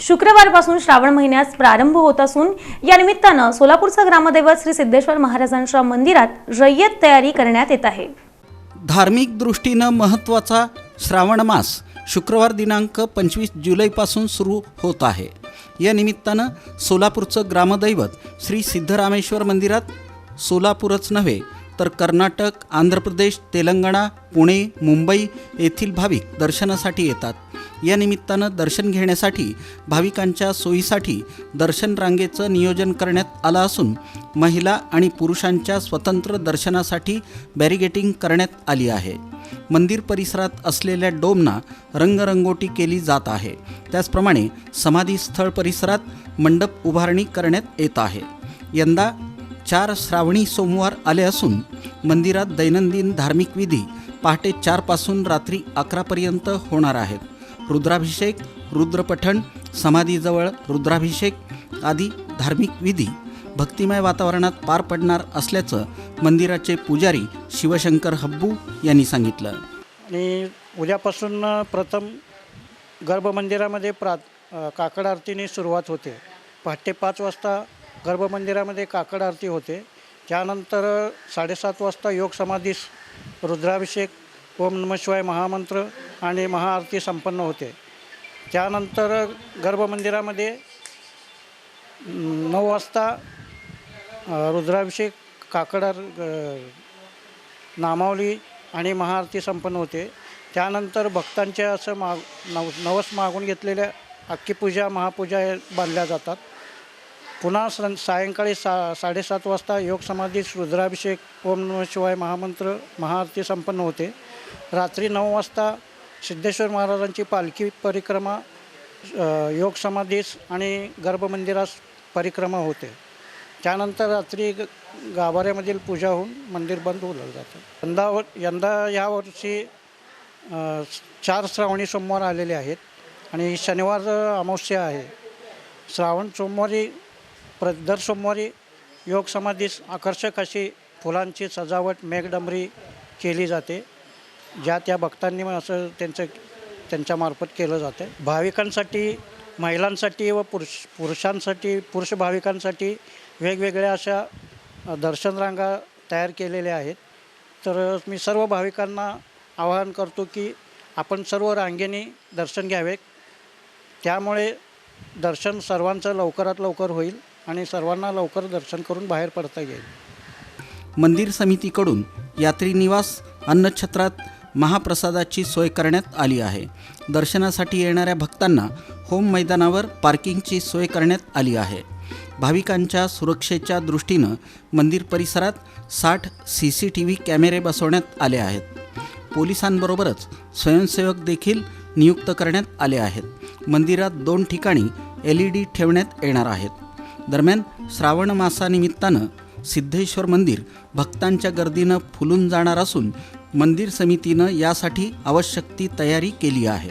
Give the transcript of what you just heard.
शुक्रवारपासून श्रावण महिन्यास प्रारंभ होत असून या निमित्तानं सोलापूरचा ग्रामदैवत श्री सिद्धेश्वर महाराजांच्या मंदिरात रय्यत तयारी करण्यात येत आहे. धार्मिक दृष्टीनं महत्त्वाचा श्रावण मास शुक्रवार दिनांक पंचवीस जुलैपासून सुरू होत आहे. या निमित्तानं सोलापूरचं ग्रामदैवत श्री सिद्धरामेश्वर मंदिरात सोलापूरच नव्हे तर कर्नाटक आंध्र प्रदेश तेलंगणा पुणे मुंबई येथील भाविक दर्शनासाठी येतात. या निमित्तानं दर्शन घेण्यासाठी भाविकांच्या सोयीसाठी दर्शन रांगेचं नियोजन करण्यात आलं असून महिला आणि पुरुषांच्या स्वतंत्र दर्शनासाठी बॅरिगेटिंग करण्यात आली आहे. मंदिर परिसरात असलेल्या डोमना रंगरंगोटी केली जात आहे. त्याचप्रमाणे समाधी स्थळ परिसरात मंडप उभारणी करण्यात येत आहे. यंदा चार श्रावणी सोमवार आले असून मंदिरात दैनंदिन धार्मिक विधी पहाटे चारपासून रात्री अकरापर्यंत होणार आहेत. रुद्राभिषेक रुद्रपठण समाधीजवळ रुद्राभिषेक आदी धार्मिक विधी भक्तिमय वातावरणात पार पडणार असल्याचं मंदिराचे पुजारी शिवशंकर हब्बू यांनी सांगितलं. आणि उद्यापासून प्रथम गर्भमंदिरामध्ये प्रा काकड आरतीने सुरुवात होते. पहाटे पाच वाजता गर्भमंदिरामध्ये काकड आरती होते. त्यानंतर साडेसात वाजता योग समाधीस रुद्राभिषेक ओम नम शिवाय महामंत्र आणि महाआरती संपन्न होते. त्यानंतर गर्भमंदिरामध्ये नऊ वाजता रुद्राभिषेक काकड आर- ग- नामावली आणि महाआरती संपन्न होते. त्यानंतर भक्तांचे असं माग नव नवस मागून घेतलेल्या अख्खी पूजा महापूजा बांधल्या जातात. पुन्हा सं सायंकाळी सा साडेसात वाजता योग समाधीस रुद्राभिषेक ओम नम शिवाय महामंत्र महाआरती संपन्न होते. रात्री नऊ वाजता सिद्धेश्वर महाराजांची पालखी परिक्रमा योग समाधीस आणि गर्भमंदिरास परिक्रमा होते. त्यानंतर रात्री ग- गाभाऱ्यामधील पूजा होऊन मंदिर बंद होलं जातं. यंदा यंदा यावर्षी वर्षी चार श्रावणी सोमवार आलेले आहेत आणि शनिवार अमावस्या आहे. श्रावण सोमवारी प्र दर सोमवारी योग समाधीस आकर्षक अशी फुलांची सजावट मेघडंबरी केली जाते ज्या त्या भक्तांनी मग असं त्यांचं त्यांच्यामार्फत केलं जातं. भाविकांसाठी महिलांसाठी व पुरुष पुरुषांसाठी पुरुष भाविकांसाठी वेगवेगळ्या अशा दर्शनरांगा दर्शन रांगा तयार केलेल्या आहेत. तर मी सर्व भाविकांना आवाहन करतो की आपण सर्व रांगेने दर्शन घ्यावे त्यामुळे दर्शन सर्वांचं लवकरात लवकर होईल. आणि सर्वांना लवकर दर्शन करून बाहेर पडता येईल. मंदिर समितीकडून यात्री निवास अन्नछत्रात महाप्रसादाची सोय करण्यात आली आहे. दर्शनासाठी येणाऱ्या भक्तांना होम मैदानावर पार्किंगची सोय करण्यात आली आहे. भाविकांच्या सुरक्षेच्या दृष्टीनं मंदिर परिसरात साठ सी सी टी व्ही कॅमेरे बसवण्यात आले आहेत. पोलिसांबरोबरच स्वयंसेवक देखील नियुक्त करण्यात आले आहेत. मंदिरात दोन ठिकाणी एल ई डी ठेवण्यात येणार आहेत. दरम्यान श्रावण मासानिमित्तानं सिद्धेश्वर मंदिर भक्तांच्या गर्दीनं फुलून जाणार असून मंदिर समितीनं यासाठी आवश्यक ती तयारी केली आहे.